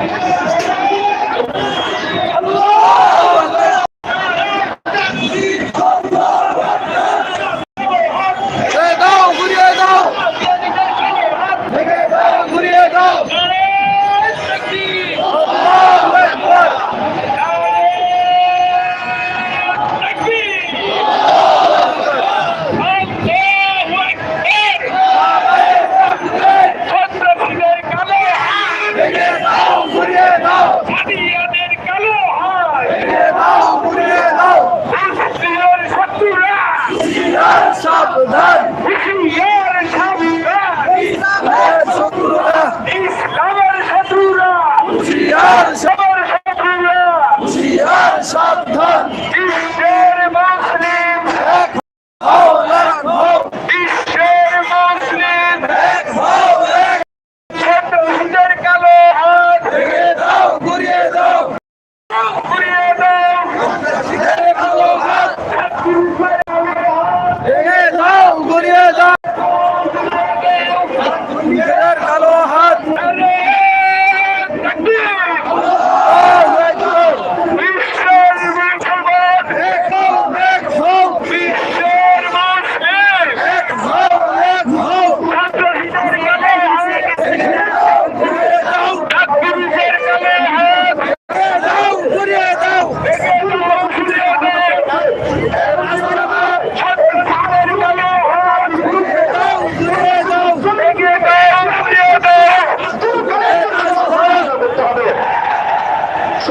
Yes.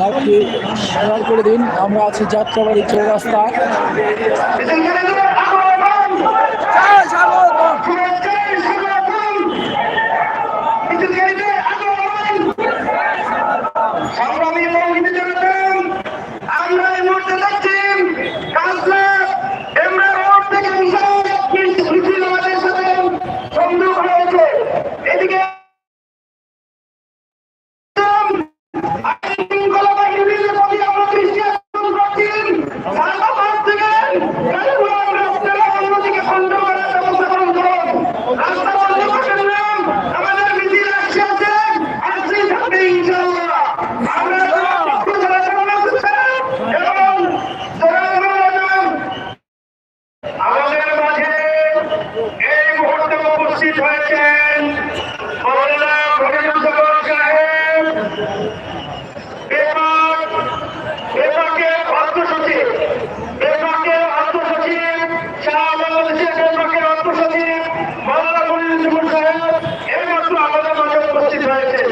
লাইভটি share করে দিন। আমরা আছি যাত্রাবাড়ি চৌরাস্তা। উপস্থিত হয়েছেন মৌলানা ফকিরুল সাহেব, বিভাগ, বিভাগের অর্থ সচিব, বিভাগের অর্থ সচিব সারা বাংলাদেশের বিভাগের অর্থ সচিব, মৌলানা ফকিরুল সাহেব এইমাত্র আমাদের মাঝে উপস্থিত হয়েছেন।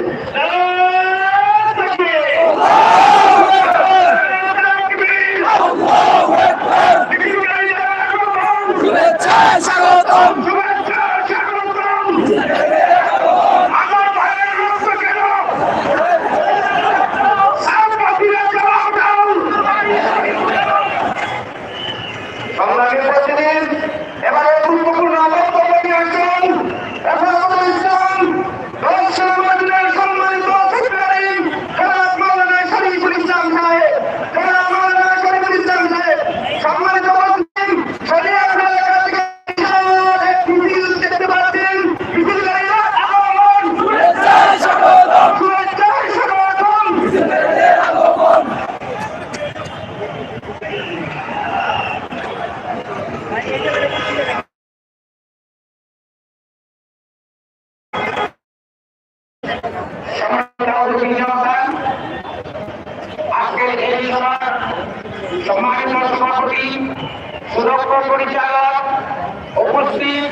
সভাপতি, সুদক্ষ পরিচালক, উপস্থিত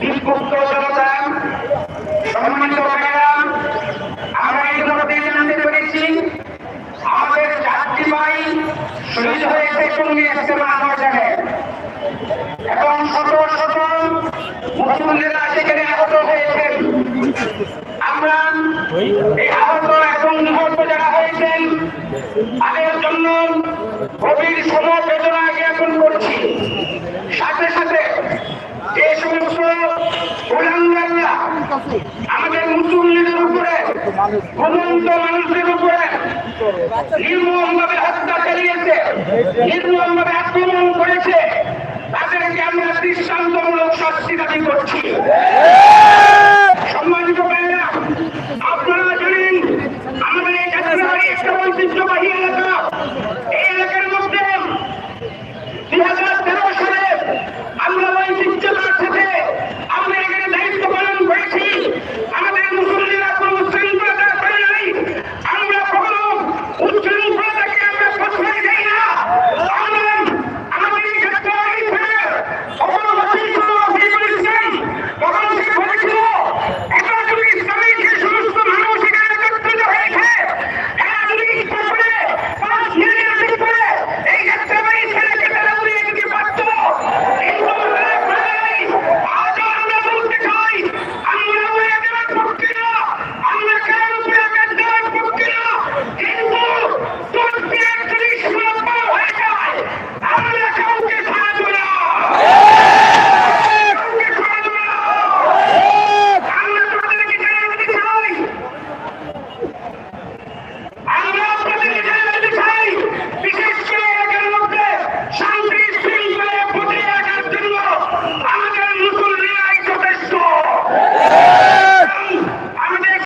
বিক্ষুব্ধ জনতা, সম্মানিত ম্যাডাম, আমরা ইতিমধ্যে জানতে পেরেছি, আমাদের যাত্রী ভাই শহীদ হয়েছে সঙ্গে ইস্তেমা ময়দানে এবং শত শত মুসলিমরা সেখানে আহত হয়েছেন আমরা এই আহত এবং নিহত যারা হয়েছেন, তাদের সমবেদনা জ্ঞাপন করছি। সাথে সাথে যে সমস্ত গোলাঙ্গাররা আমাদের মুসলিমদের উপরে, ঘুমন্ত মানুষদের উপরে নির্মমভাবে হত্যা চালিয়েছে, নির্মমভাবে আক্রমণ করেছে। তাদেরকে আমরা দৃষ্টান্তমূলক শাস্তি দাবি করছি।